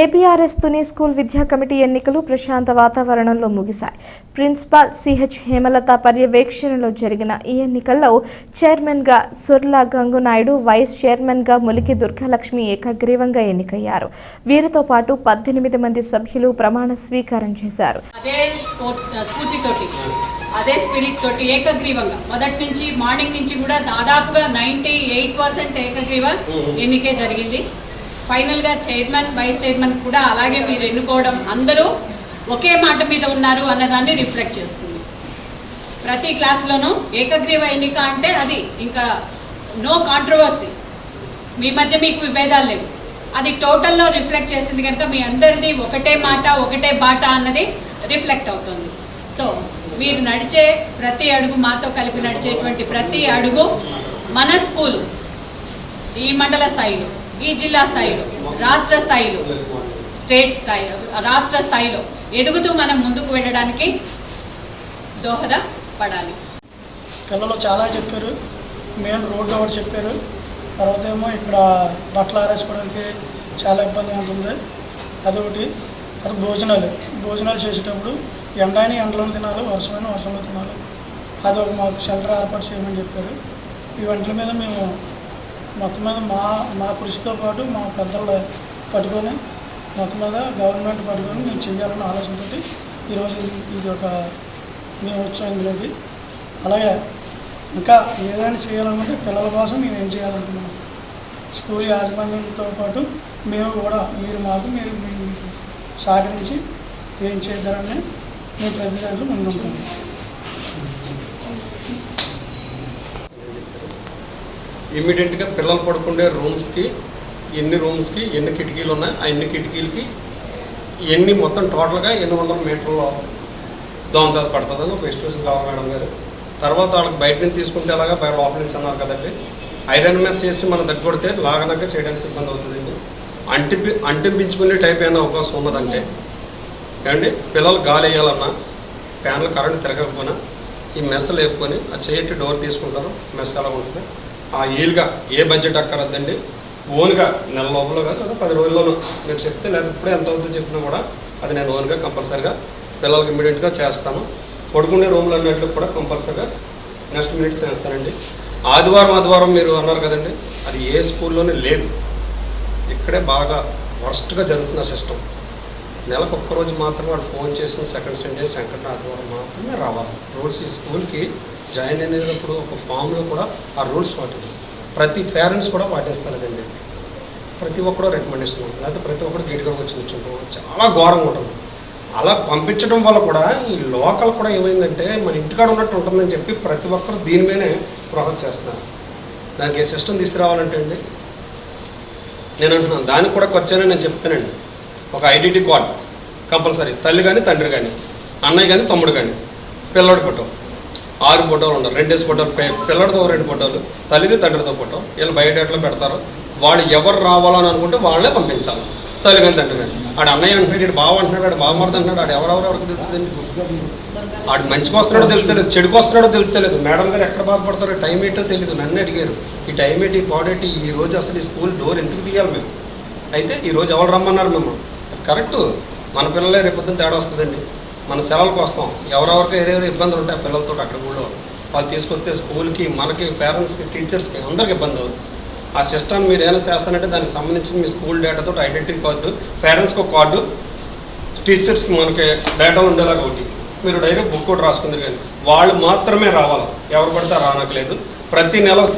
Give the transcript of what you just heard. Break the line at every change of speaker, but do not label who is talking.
APRS Tuni school విద్యా committee ఎన్నికలు ప్రశాంత వాతావరణంలో ముగిశాయి. ప్రిన్సిపాల్ సిహెచ్ హేమలత పర్యవేక్షణలో జరిగిన ఈ ఎన్నికల్లో చైర్మన్గా సుర్లా గంగునాయుడు వైస్ చైర్మన్గా ములికి దుర్గాలక్ష్మి ఏకగ్రీవంగా ఎన్నికయ్యారు. వీరితో పాటు పద్దెనిమిది మంది సభ్యులు ప్రమాణ స్వీకారం చేశారు.
అదే స్పిరిట్ తోటి ఏకగ్రీవంగా. మొదటి నుంచి మార్నింగ్ నుంచి కూడా దాదాపుగా నైంటీ ఎయిట్ పర్సెంట్ ఏకగ్రీవ ఎన్నికే జరిగింది. ఫైనల్గా చైర్మన్ వైస్ చైర్మన్ కూడా అలాగే మీరు ఎన్నుకోవడం అందరూ ఒకే మాట మీద ఉన్నారు అన్నదాన్ని రిఫ్లెక్ట్ చేస్తుంది. ప్రతి క్లాస్లోనూ ఏకగ్రీవ ఎన్నిక అంటే అది ఇంకా నో కాంట్రవర్సీ. మీ మధ్య మీకు విభేదాలు లేవు. అది టోటల్లో రిఫ్లెక్ట్ చేసింది కనుక మీ అందరిది ఒకటే మాట ఒకటే బాట అన్నది రిఫ్లెక్ట్ అవుతుంది. సో మీరు నడిచే ప్రతి అడుగు మాతో కలిపి నడిచేటువంటి ప్రతి అడుగు మన స్కూల్ ఈ మండల స్థాయిలో. ఈ జిల్లా స్థాయిలో రాష్ట్ర స్థాయిలో స్టేట్ స్థాయి రాష్ట్ర స్థాయిలో ఎదుగుతూ మనం ముందుకు వెళ్ళడానికి దోహద పడాలి.
పిల్లలు చాలా చెప్పారు మెయిన్ రోడ్డు ఒకటి చెప్పారు. తర్వాత ఏమో ఇక్కడ బట్టలు ఆరేసుకోవడానికి చాలా ఇబ్బంది ఉంటుంది అదొకటి. తర్వాత భోజనాలు. భోజనాలు చేసేటప్పుడు ఎండైన ఎండలోనే తినాలి వర్షమైన వర్షంలో తినాలి. అది ఒక మాకు షెల్టర్ ఏర్పాటు చేయమని చెప్పారు. ఈ వంటల మీద మేము మొత్తం మీద మా మా కృషితో పాటు మా పెద్దలు పట్టుకొని మొత్తం మీద గవర్నమెంట్ పట్టుకొని మేము చేయాలన్న ఆలోచనతో ఈరోజు ఇది ఒక మేము వచ్చాం ఇందులోకి. అలాగే ఇంకా ఏదైనా చేయాలనుకుంటే పిల్లల కోసం మేము ఏం చేయాలనుకుంటున్నాం స్కూల్ యాజమాన్యంతో పాటు మేము కూడా మీరు మాకు మీరు మీ- మీకు సహకరించి ఏం చేద్దారని మేము ప్రతినిధులు దాంట్లో
ఇమ్మీడియట్గా పిల్లలు పడుకునే రూమ్స్కి ఎన్ని రూమ్స్కి ఎన్ని కిటికీలు ఉన్నాయి ఆ ఎన్ని కిటికీలకి ఎన్ని మొత్తం టోటల్గా ఎన్ని వందల మీటర్లు దోమదాలు పడుతుందని ఒక ఎస్టిమేషన్ కావాలి మేడం గారు. తర్వాత వాళ్ళకి బయట నుంచి తీసుకుంటే అలాగా బయట లోపల నుంచి అన్నారు కదండి. ఐరన్ మెస్ చేసి మనం దగ్గొడితే లాగనాక చేయడానికి ఇబ్బంది అవుతుందండి. అంటిపి అంటింపించుకునే టైప్ అయిన అవకాశం ఉన్నదంటే ఏమండి పిల్లలు గాలి వేయాలన్నా ఫ్యాన్లు కరెంట్ తిరగకపోయినా ఈ మెస్ లేపుకొని ఆ చేయటి డోర్ తీసుకుంటారు మెస్ ఎలా ఉంటుంది. ఆ ఈల్గా ఏ బడ్జెట్ అక్కరద్దండి ఓన్గా నెల లోపల కాదు లేదా పది రోజుల్లోనూ. మీరు చెప్తే లేదా ఇప్పుడే ఎంత అవుతుందో చెప్పినా కూడా అది నేను ఓన్గా కంపల్సరిగా పిల్లలకి ఇమీడియట్గా చేస్తాను. పడుకునే రూమ్లు అన్నట్లు కూడా కంపల్సరిగా నెక్స్ట్ మినిట్ చేస్తానండి. ఆదివారం ఆదివారం మీరు అన్నారు కదండి అది ఏ స్కూల్లోనే లేదు. ఇక్కడే బాగా వర్స్ట్గా జరుగుతున్న సిస్టమ్ నెలకు ఒక్కరోజు మాత్రమే వాడు ఫోన్ చేసిన సెకండ్ సండే సెకండ్ ఆదివారం మాత్రమే రావాలి. రూల్స్ ఈ స్కూల్కి జాయిన్ అయినప్పుడు ఒక ఫామ్లో కూడా ఆ రూల్స్ పాటించాలి ప్రతి పేరెంట్స్ కూడా పాటిస్తారు ప్రతి ఒక్కడో రికమెండేషన్ ఉంటుంది. లేకపోతే ప్రతి ఒక్కరు గేటుగా వచ్చి కూర్చుంటాం. చాలా ఘోరంగా ఉంటుంది. అలా పంపించడం వల్ల కూడా ఈ లోకల్ కూడా ఏమైందంటే మన ఇంటికాడ ఉన్నట్టు ఉంటుందని చెప్పి ప్రతి ఒక్కరు దీని మీదనే ప్రోహం చేస్తున్నారు. దానికి ఏ సిస్టమ్ తీసుకురావాలంటే అండి? నేను అంటున్నాను. దానికి కూడా ఖర్చని నేను చెప్తానండి. ఒక ఐడెంటిటీ కార్డ్ కంపల్సరీ. తల్లి కానీ తండ్రి కానీ అన్నయ్య కానీ తమ్ముడు కానీ పిల్లడి ఫోటో. ఆరు ఫోటోలు ఉన్నారు రెండేసి ఫోటోలు పిల్లడితో రెండు ఫోటోలు తల్లిది తండ్రితో ఫోటో. వీళ్ళు బయట ఎట్లా పెడతారు? వాళ్ళు ఎవరు రావాలని అనుకుంటే వాళ్ళే పంపించాలి. తల్లి కానీ తండ్రి కానీ ఆడు అన్నయ్య అంటున్నాడు ఆడు బావ అంటున్నాడు ఆడు బావమర్ది అంటున్నాడు ఆడు ఎవరెవరు ఎవరికి తెలుస్తుందండి ఆడు మంచికి వస్తున్నాడో తెలుస్తలేదు చెడుకు వస్తున్నాడో తెలుస్తలేదు. మేడం గారు ఎక్కడ బాధపడతారో టైం ఏంటో తెలియదు నన్ను అడిగారు. ఈ టైం ఏంటి ఈ పాడేటి? ఈ రోజు అసలు ఈ స్కూల్ డోర్ ఎందుకు తీయాలి మేము? అయితే ఈ రోజు ఎవరు రమ్మన్నారు మిమ్మల్ని? కరెక్ట్. మన పిల్లలే రేపొద్దున తేడా వస్తుందండి. మన సెలవులకు వస్తాం ఎవరెవరికి ఏదేదో ఇబ్బందులు ఉంటాయి ఆ పిల్లలతో అక్కడ కూడా వాళ్ళు తీసుకొస్తే స్కూల్కి మనకి పేరెంట్స్కి టీచర్స్కి అందరికి ఇబ్బంది అవుతుంది ఆ సిస్టమ్ మీరు ఏమైనా చేస్తానంటే దానికి సంబంధించిన మీ స్కూల్ డేటాతో ఐడెంటిటీ కార్డు పేరెంట్స్కి ఒక కార్డు టీచర్స్కి మనకి డేటా ఉండేలాగా ఒకటి. మీరు డైరెక్ట్ బుక్ కూడా రాసుకుంది కానీ వాళ్ళు మాత్రమే రావాలి. ఎవరు పడితే రానట్లేదు ప్రతి నెల